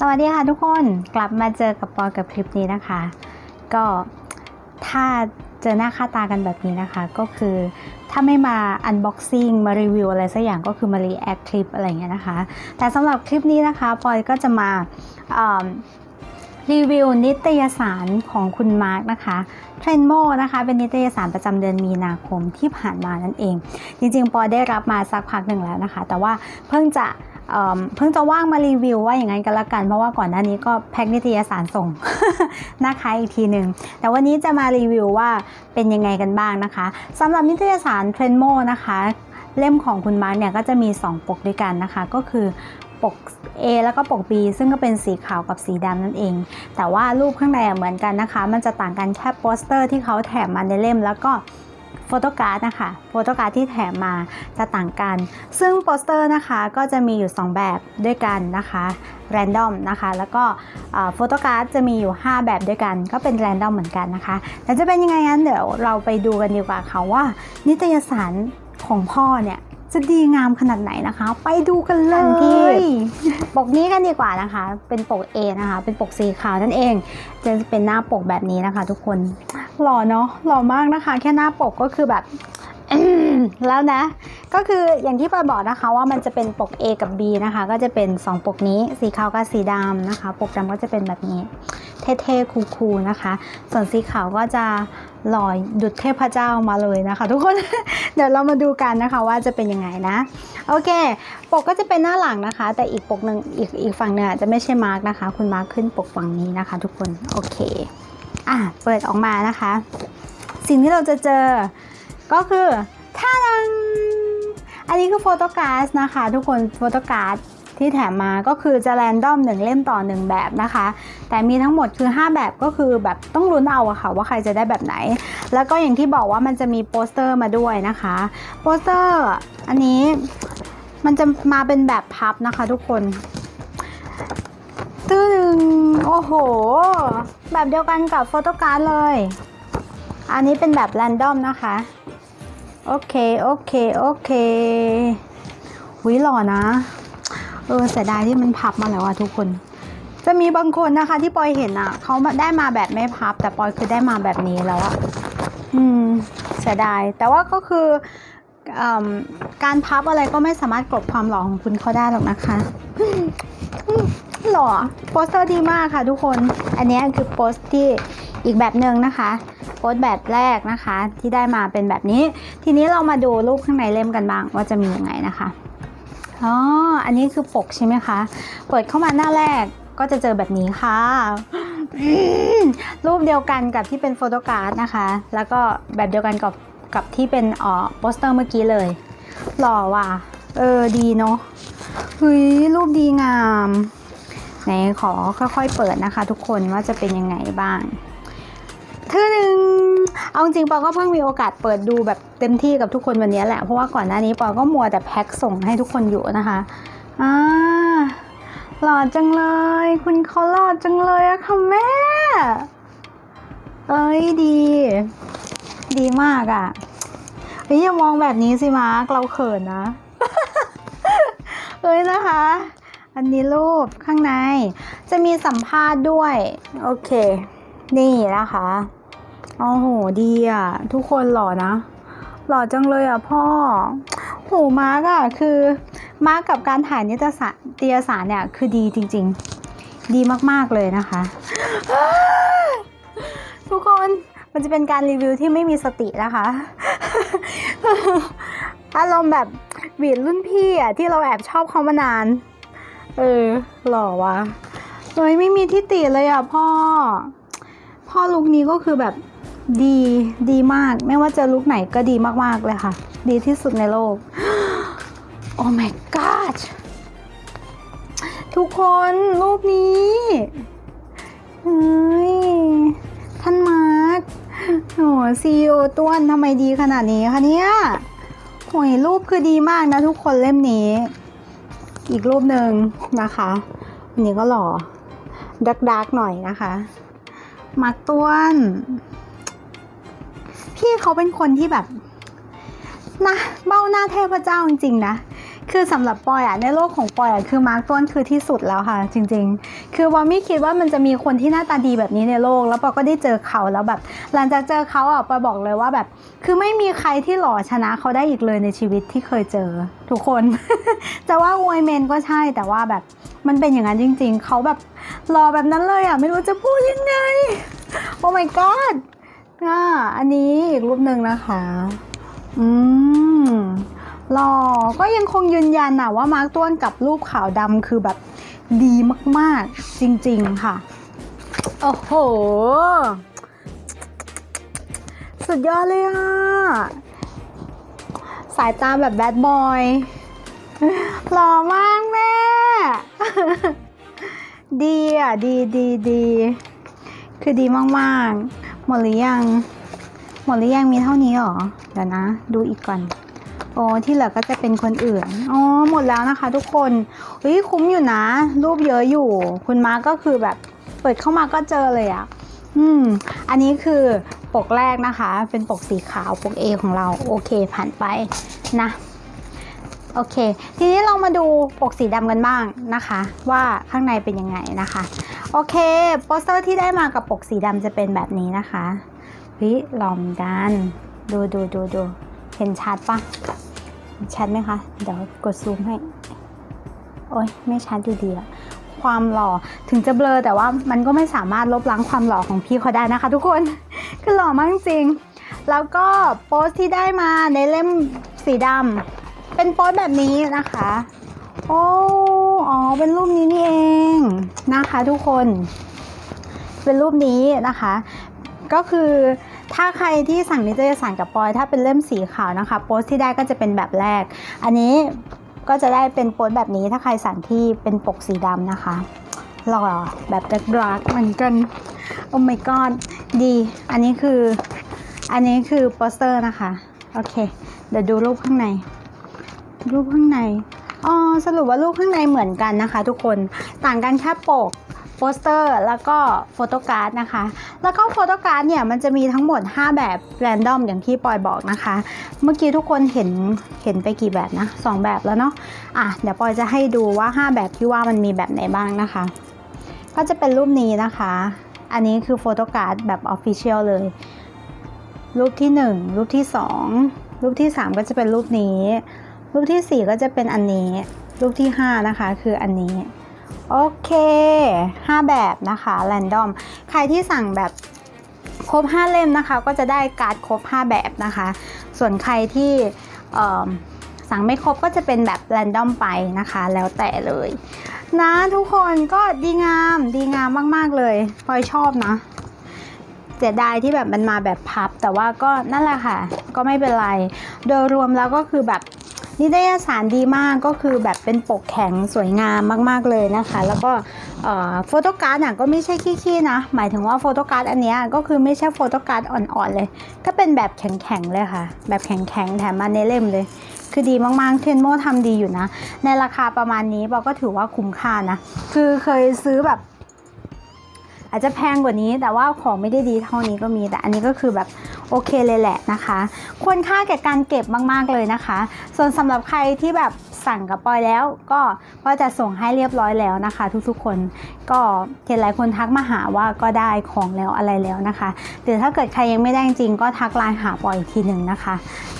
สวัสดีค่ะทุกคนกลับมาเจอกับปอยกับคลิปนี้นะคะ ก็ถ้าเจอหน้าค่าตากันแบบนี้นะคะ ก็คือถ้าไม่มา unboxing มารีวิวอะไรสักอย่างก็คือมารีแอคคลิปอะไรเงี้ยนะคะ แต่สำหรับคลิปนี้นะคะปอยก็จะมาอ่ารีวิวนิตยสารของคุณมาร์กนะคะเทรนโมนะคะเป็นนิตยสารประจำเดือนมีนาคมที่ผ่านมานั่นเอง จริงๆ ปอยได้รับมาสักพักหนึ่งแล้วนะคะ แต่ว่าเพิ่งจะ เพิ่งจะว่างมารีวิวว่าอย่างนั้นกันละกัน เพราะว่าก่อนหน้านี้ก็แพ็คนิตยสารส่งนะคะอีกทีหนึ่งแต่วันนี้จะมารีวิวว่าเป็นยังไงกันบ้างนะคะสำหรับนิตยสารเทรนโมนะคะเล่มของคุณมาร์กเนี่ยก็จะมี 2 ปกด้วยกันนะคะ ก็คือปก A แล้วก็ปก B ซึ่งก็เป็นสีขาวกับสีดำนั่นเอง แต่ว่ารูปข้างในเหมือนกันนะคะ มันจะต่างกันแค่โปสเตอร์ที่เขาแถมมาในเล่มแล้วก็ โฟโต้การ์ดนะคะโฟโต้การ์ดที่แถมมาจะต่างกัน ซึ่งโปสเตอร์นะคะก็จะมีอยู่ 2 แบบด้วยกันนะคะแรนดอมนะคะแล้วก็โฟโต้การ์ดจะมีอยู่ 5 แบบด้วยกัน ก็เป็นแรนดอมเหมือนกันนะคะแต่จะเป็นยังไงงั้นเดี๋ยวเราไปดูกันดีกว่าค่ะว่า นิตยสารของพ่อเนี่ย จะดีงามขนาดไหนนะคะ ไปดูกันเลกันที่ยปกนี้กันดีกว่านะคะ เป็นปก A นะคะ เป็นปกสีขาวนั่นเอง จะเป็นหน้าปกแบบนี้นะคะ ทุกคน หล่อเนาะ หล่อมากนะคะ แค่หน้าปกก็คือแบบแล้วนะ ก็คืออย่างที่ปอยบอกนะคะว่ามันจะเป็นปก A กับ B นะคะ ก็จะเป็น 2 ปกนี้ สีขาวกับสีดำนะคะ ปกดำก็จะเป็นแบบนี้ เท่ๆ คูลๆนะคะ ส่วนสีขาวก็จะ ลอยดุดเทพเจ้ามาเลยนะคะ ทุกคน เดี๋ยวเรามาดูกันนะคะว่าจะเป็นยังไงนะ โอเค ปกก็จะเป็นหน้าหลังนะคะ แต่อีกปกหนึ่งอีกอีกฝั่งหนึ่งจะไม่ใช่มาร์กนะคะ คุณมาร์กขึ้นปกฝั่งนี้นะคะ ทุกคน โอเค อะ เปิดออกมานะคะ สิ่งที่เราจะเจอ ก็คือท่าดังอันนี้คือโฟโต้การ์ดนะคะ ทุกคน โฟโต้การ์ด ที่แถมมาก็คือจะแรนดอมหนึ่งเล่มต่อหนึ่งแบบนะคะ แต่มีทั้งหมดคือ 5 แบบก็คือแบบต้องลุ้นเอาอะค่ะว่าใครจะได้แบบไหน แล้วก็อย่างที่บอกว่ามันจะมีโปสเตอร์มาด้วยนะคะโปสเตอร์อันนี้มันจะมาเป็นแบบพับนะคะทุกคนตึ้งโอ้โห แบบเดียวกันกับโฟโต้การ์ดเลย อันนี้เป็นแบบแรนดอมนะคะ โอเค โอเค โอเคหุยหล่อนะ เออเสียดายที่มันพับมาแล้วอะทุกคน จะมีบางคนนะคะที่ปอยเห็นอะเขาได้มาแบบไม่พับ แต่ปอยคือได้มาแบบนี้แล้วอะอืมเสียดาย แต่ว่าก็คืออการพับอะไรก็ไม่สามารถกลบความหล่อของคุณเขาได้หรอกนะคะหล่อโปสเตอร์ดีมากค่ะทุกคน อันนี้คือโปสที่อีกแบบหนึ่งนะคะโพสต์แบบแรกนะคะ ที่ได้มาเป็นแบบนี้ ทีนี้เรามาดูรูปข้างในเล่มกันบ้างว่าจะมียังไงนะคะ อ๋อ อันนี้คือปกใช่ไหมคะ เปิดเข้ามาหน้าแรกก็จะเจอแบบนี้ค่ะ รูปเดียวกันกับที่เป็นโฟโตการ์ดนะคะ แล้วก็แบบเดียวกันกับกับที่เป็นอ๋อโปสเตอร์เมื่อกี้เลย หล่อว่ะ เออ ดีเนาะเฮ้ย รูปดีงาม ไหนขอค่อยๆเปิดนะคะทุกคนว่าจะเป็นยังไงบ้างทื่อหนึ่ง เอาจริงปอก็เพิ่งมีโอกาสเปิดดูแบบเต็มที่กับทุกคนวันนี้แหละ เพราะว่าก่อนหน้านี้ปอก็มัวแต่แพ็คส่งให้ทุกคนอยู่นะคะอ่าหล่อจังเลย คุณเขาหล่อจังเลยอะค่ะแม่ เอ้ยดี ดีมากอะเฮ้ยอย่ามองแบบนี้สิมาร์กเราเขินนะ เอ้ยนะคะ อันนี้รูปข้างใน จะมีสัมภาษณ์ด้วย โอเค นี่นะคะ โอ้โห ดีอะ ทุกคนหล่อนะ หล่อจังเลยอะพ่อ โห มาร์กอะ คือมาร์กกับการถ่ายนิตยสารนิตยสารเนี่ย คือดีจริง ๆ ดีมากๆเลยนะคะ ทุกคน มันจะเป็นการรีวิวที่ไม่มีสตินะคะ อารมณ์แบบหวีดรุ่นพี่อะ ที่เราแอบชอบเขามานาน เออ หล่อวะเฮ้ยไม่มีที่ติเลยอะพ่อ พ่อลุคนี้ก็คือแบบ ดีดีมาก ไม่ว่าจะลุคไหนก็ดีมาก ๆ เลยค่ะ ดีที่สุดในโลก โอ้ my god ทุกคนรูปนี้เฮ้ยท่านมาร์คโอ้ซีโอต้วนทำไมดีขนาดนี้คะเนี่ยโอ้ยรูปคือดีมากนะทุกคนเล่มนี้ อีกรูปหนึ่งนะคะอันนี้ก็หล่อดักดักหน่อยนะคะมาร์คต้วน พี่เขาเป็นคนที่แบบนะเบ้าหน้าเทพเจ้าจริงๆนะคือสำหรับปอยอะในโลกของปอยอะคือมาร์กต้นคือที่สุดแล้วค่ะ จริง ๆ คือว่าไม่คิดว่ามันจะมีคนที่หน้าตาดีแบบนี้ในโลก แล้วปอยก็ได้เจอเขาแล้วแบบ หลังจากเจอเขาอะปอยบอกเลยว่าแบบ คือไม่มีใครที่หล่อชนะเขาได้อีกเลยในชีวิตที่เคยเจอ ทุกคน จะว่าอวยเมนก็ใช่แต่ว่าแบบมันเป็นอย่างนั้นจริง ๆเขาแบบหล่อแบบนั้นเลยอะไม่รู้จะพูดยังไงโอ้ my god อ่าอันนี้อีกรูปหนึ่งนะคะ อืมหล่อก็ยังคงยืนยันนะว่ามาร์กต้วนกับรูปขาวดำคือแบบดีมากๆ จริงๆค่ะ โอ้โห สุดยอดเลยอะ สายตาแบบแบดบอยหล่อมากแม่ ดีอะ ดีดีดี คือดีมาก ๆ หมดหรือยัง หมดหรือยังมีเท่านี้หรอ เดี๋ยวนะ ดูอีกก่อน โอ้ที่เหลือก็จะเป็นคนอื่น อ๋อ หมดแล้วนะคะ ทุกคนเฮ้ยคุ้มอยู่นะ รูปเยอะอยู่ คุณมาก็คือแบบ เปิดเข้ามาก็เจอเลยอะ่ะ อืม อันนี้คือปกแรกนะคะ เป็นปกสีขาวปก A ของเรา โอเค ผ่านไปนะ โอเค ทีนี้เรามาดูปกสีดำกันบ้างนะคะ ว่าข้างในเป็นยังไงนะคะ โอเคโปสเตอร์ที่ได้มากับปกสีดำจะเป็นแบบนี้นะคะวิลอมกัน ดูดูดูดูเห็นชัดปะชัดไหมคะ เดี๋ยวกดซูมให้ โอ้ยไม่ชัดอยู่ดีอะความหล่อถึงจะเบลอแต่ว่ามันก็ไม่สามารถลบล้างความหล่อของพี่เขาได้นะคะทุกคนคือหล่อมากจริง แล้วก็โปสที่ได้มาในเล่มสีดำเป็นโปสแบบนี้นะคะ โอ้ อ๋อ เป็นรูปนี้นี่เอง นะคะทุกคน เป็นรูปนี้นะคะ ก็คือถ้าใครที่สั่งนิตยสารกับปอย ถ้าเป็นเล่มสีขาวนะคะโปสที่ได้ก็จะเป็นแบบแรก อันนี้ก็จะได้เป็นโปสแบบนี้ถ้าใครสั่งที่เป็นปกสีดำนะคะหล่อแบบดาร์กเหมือนกัน โอ้ my god ดี อันนี้คือ อันนี้คือโปสเตอร์นะคะ โอเค เดี๋ยวดูรูปข้างใน รูปข้างใน อ๋อสรุปว่ารูปข้างในเหมือนกันนะคะ ทุกคนต่างกันแค่ปกโปสเตอร์แล้วก็โฟโต้การ์ดนะคะ แล้วก็โฟโต้การ์ดเนี่ยมันจะมีทั้งหมด 5 แบบแรนดอมอย่างที่ปอยบอกนะคะ เมื่อกี้ทุกคนเห็นเห็นไปกี่แบบนะ 2 แบบแล้วเนาะอะเดี๋ยวปอยจะให้ดูว่า 5 แบบที่ว่ามันมีแบบไหนบ้างนะคะ ก็จะเป็นรูปนี้นะคะ อันนี้คือโฟโต้การ์ดแบบออฟฟิเชียลเลย รูปที่ 1 รูปที่ 2 รูปที่ 3 ก็จะเป็นรูปนี้ รูปที่ 4 ก็จะเป็นอันนี้ รูปที่ 5 นะคะ คืออันนี้ โอเค 5 แบบนะคะแรนดอม ใครที่สั่งแบบครบ 5 เล่มนะคะ ก็จะได้การ์ดครบ 5 แบบนะคะ ส่วนใครที่สั่งไม่ครบก็จะเป็นแบบแรนดอมไปนะคะ แล้วแต่เลย นะทุกคนก็ดีงามดีงามมาก ๆ เลยพลอยชอบนะเสียดายที่แบบมันมาแบบพับ แต่ว่าก็นั่นแหละค่ะ ก็ไม่เป็นไร โดยรวมแล้วก็คือแบบ นิตยสารดีมากก็คือแบบเป็นปกแข็งสวยงามมาก ๆ เลยนะคะ แล้วก็โฟโต้การ์ดอะก็ไม่ใช่ขี้ๆนะ หมายถึงว่าโฟโต้การ์ดอันนี้ก็คือไม่ใช่โฟโต้การ์ดอ่อนๆเลย ก็เป็นแบบแข็งๆเลยค่ะ แบบแข็งๆแถมมาในเล่มเลย คือดีมากๆเทนโมทำดีอยู่นะ ในราคาประมาณนี้เราก็ถือว่าคุ้มค่านะ คือเคยซื้อแบบ อาจจะแพงกว่านี้แต่ว่าของไม่ได้ดีเท่านี้ก็มี แต่อันนี้ก็คือแบบโอเคเลยแหละนะคะ ควรค่าแก่การเก็บมากๆเลยนะคะ ส่วนสำหรับใครที่แบบสั่งกับปอยแล้วก็ก็จะส่งให้เรียบร้อยแล้วนะคะ ทุกๆคนก็เห็นหลายคนทักมาหาว่าก็ได้ของแล้วอะไรแล้วนะคะหรือถ้าเกิดใครยังไม่ได้จริงก็ทักไลน์หาปอยอีกทีหนึ่งนะคะ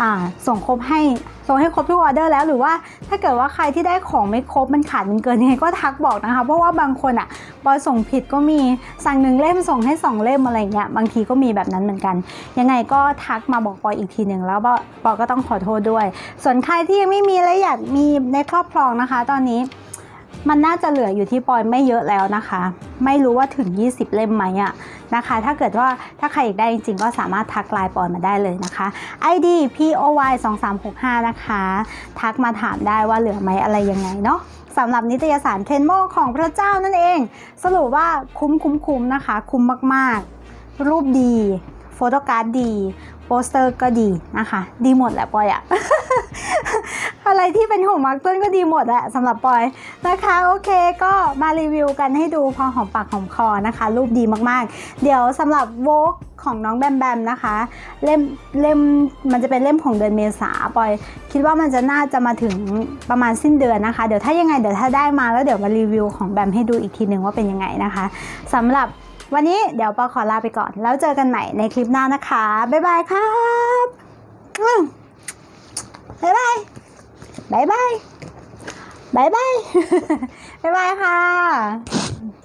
อ่าส่งครบให้ ส่งให้ครบทุกออเดอร์แล้วหรือว่าถ้าเกิดว่าใครที่ได้ของไม่ครบมันขาดมันเกินยังไงก็ทักบอกนะคะ เพราะว่าบางคนอะปอยส่งผิดก็มีสั่งหนึ่งเล่มส่งให้สองเล่มอะไรเงี้ยบางทีก็มีแบบนั้นเหมือนกัน ยังไงก็ทักมาบอกปอยอีกทีหนึ่งแล้วปอยก็ต้องขอโทษด้วย ส่วนใครที่ยังไม่มีและอยากมีในครอบครองนะคะ ตอนนี้ มันน่าจะเหลืออยู่ที่ปอยไม่เยอะแล้วนะคะ ไม่รู้ว่าถึง 20 เล่มไหมอะนะคะ ถ้าเกิดว่าถ้าใครอยากได้จริงๆ ก็สามารถทักไลน์ปอยมาได้เลยนะคะ ID POY 2365นะคะ ทักมาถามได้ว่าเหลือไหมอะไรยังไงเนาะสำหรับนิตยสารเทนโมของพระเจ้านั่นเอง สรุปว่าคุ้มคุ้มคุ้มนะคะ คุ้มมากๆ รูปดี โฟโต้การ์ดดี โปสเตอร์ก็ดีนะคะ ดีหมดแหละปอยอะ อะไรที่เป็นของมาร์กต้นก็ดีหมดแหละสำหรับปอยนะคะ โอเคก็มารีวิวกันให้ดูพอหอมปากหอมคอนะคะ รูปดีมากๆ เดี๋ยวสำหรับโวกของน้องแบมแบมนะคะ เล่มเล่มมันจะเป็นเล่มของเดือนเมษาปอย คิดว่ามันจะน่าจะมาถึงประมาณสิ้นเดือนนะคะ เดี๋ยวถ้ายังไงเดี๋ยวถ้าได้มาแล้วเดี๋ยวมารีวิวของแบมให้ดูอีกทีหนึ่งว่าเป็นยังไงนะคะสำหรับวันนี้เดี๋ยวปอขอลาไปก่อน แล้วเจอกันใหม่ในคลิปหน้านะคะ บ๊ายบายครับบ๊ายบาย บายบายบายบาย บายบายค่ะ